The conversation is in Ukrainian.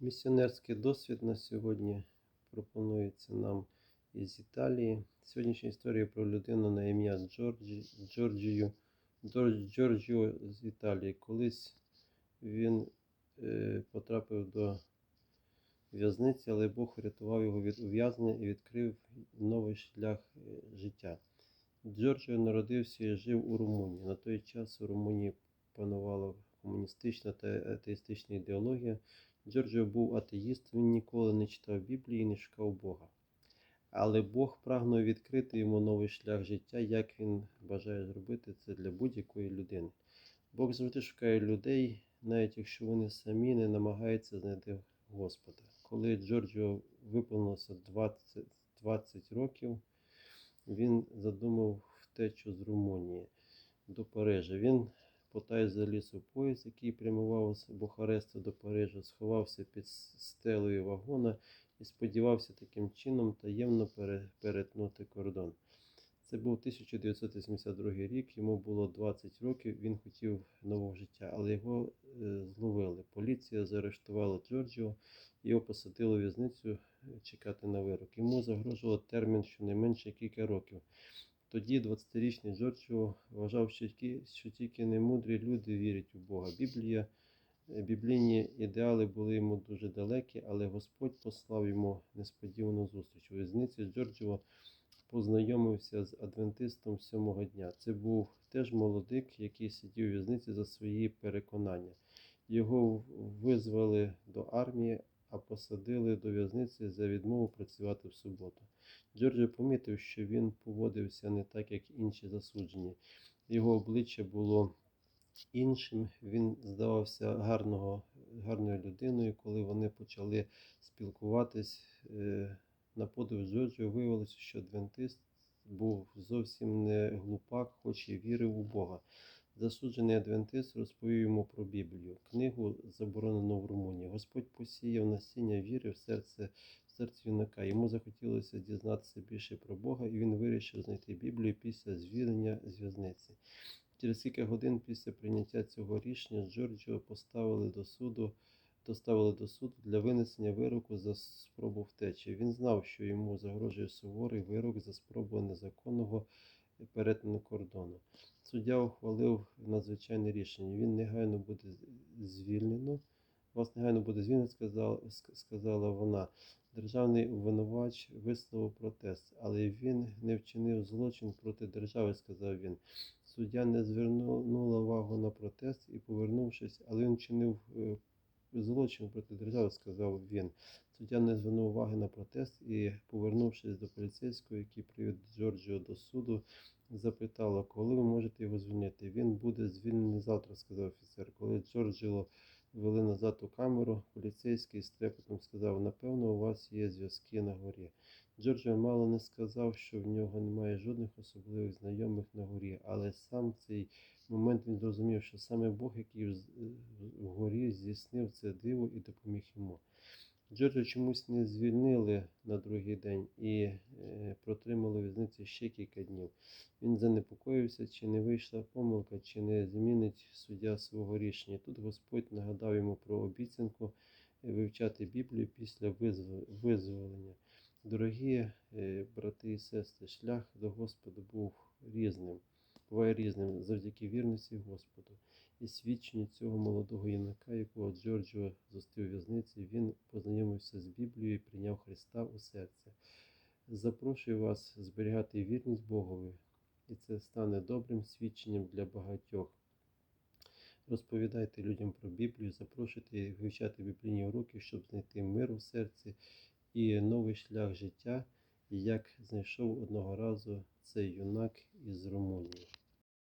Місіонерський досвід на сьогодні пропонується нам із Італії. Сьогоднішня історія про людину на ім'я Джорджі, Джорджію, Джорджіо з Італії. Колись він е, потрапив до в'язниці, але Бог врятував його від ув'язнення і відкрив новий шлях е, життя. Джорджіо народився і жив у Румунії. На той час у Румунії панувала комуністична та атеїстична ідеологія. Джорджіо був атеїст, він ніколи не читав Біблії і не шукав Бога. Але Бог прагнув відкрити йому новий шлях життя, як він бажає зробити це для будь-якої людини. Бог завжди шукає людей, навіть якщо вони самі не намагаються знайти Господа. Коли Джорджіо виповнилося 20, 20 років, він задумав втечу з Румунії до Парижа. Він потай заліз у поїзд, який прямував з Бухареста до Парижа, сховався під стелею вагона і сподівався таким чином таємно перетнути кордон. Це був 1982 рік, йому було 20 років, він хотів нового життя, але його е, зловили. Поліція заарештувала Джорджіо, його посадили у в'язницю е, чекати на вирок. Йому загрожував термін щонайменше кілька років. Тоді 20-річний Джорджіо вважав, що тільки, що тільки немудрі люди вірять у Бога. Біблія, е, біблійні ідеали були йому дуже далекі, але Господь послав йому несподівану зустріч. У в'язниці Джорджіо познайомився з адвентистом сьомого дня. Це був теж молодик, який сидів у в'язниці за свої переконання. Його визвали до армії, а посадили до в'язниці за відмову працювати в суботу. Джорджо помітив, що він поводився не так, як інші засуджені. Його обличчя було іншим. Він здавався гарного, гарною людиною, коли вони почали спілкуватись. е, На подив Джорджо виявилося, що адвентист був зовсім не глупак, хоч і вірив у Бога. Засуджений адвентист розповів йому про Біблію, книгу, заборонену в Румунії. Господь посіяв насіння віри в серце, серці юнака. Йому захотілося дізнатися більше про Бога, і він вирішив знайти Біблію після звільнення з в'язниці. Через кілька годин після прийняття цього рішення Джорджіо поставили до суду, доставили до суду для винесення вироку за спробу втечі. Він знав, що йому загрожує суворий вирок за спробу незаконного перетину кордону. Суддя ухвалив надзвичайне рішення. Він негайно буде звільнено. Вас негайно буде звільнено, сказала, сказала вона. Державний обвинувач висловив протест, але він не вчинив злочин проти держави, сказав він. Суддя не звернула увагу на протест і, повернувшись, але він вчинив е, злочин проти держави, сказав він. Суддя не звернув уваги на протест і, повернувшись до поліцейського, який привів Джорджіо до суду, запитала, коли ви можете його звільнити. Він буде звільнений завтра, сказав офіцер. Коли Джорджіо ввели назад у камеру, поліцейський з трепетом сказав: напевно, у вас є зв'язки на горі. Джорджо мало не сказав, що в нього немає жодних особливих знайомих на горі, але сам цей момент він зрозумів, що саме Бог, який вгорі здійснив це диво і допоміг йому. Джорджа чомусь не звільнили на другий день і е, протримали в'язниці ще кілька днів. Він занепокоївся, чи не вийшла помилка, чи не змінить суддя свого рішення. Тут Господь нагадав йому про обіцянку е, вивчати Біблію після визволення. Дорогі е, брати і сестри, шлях до Господа був різним, буває різним завдяки вірності Господу. І свідчення цього молодого юнака, якого Джорджо зустрів у в'язниці, він познайомився з Біблією і прийняв Христа у серце. Запрошую вас зберігати вірність Богові, і це стане добрим свідченням для багатьох. Розповідайте людям про Біблію, запрошуйте вивчати біблійні уроки, щоб знайти мир у серці і новий шлях життя, як знайшов одного разу цей юнак із Румунії.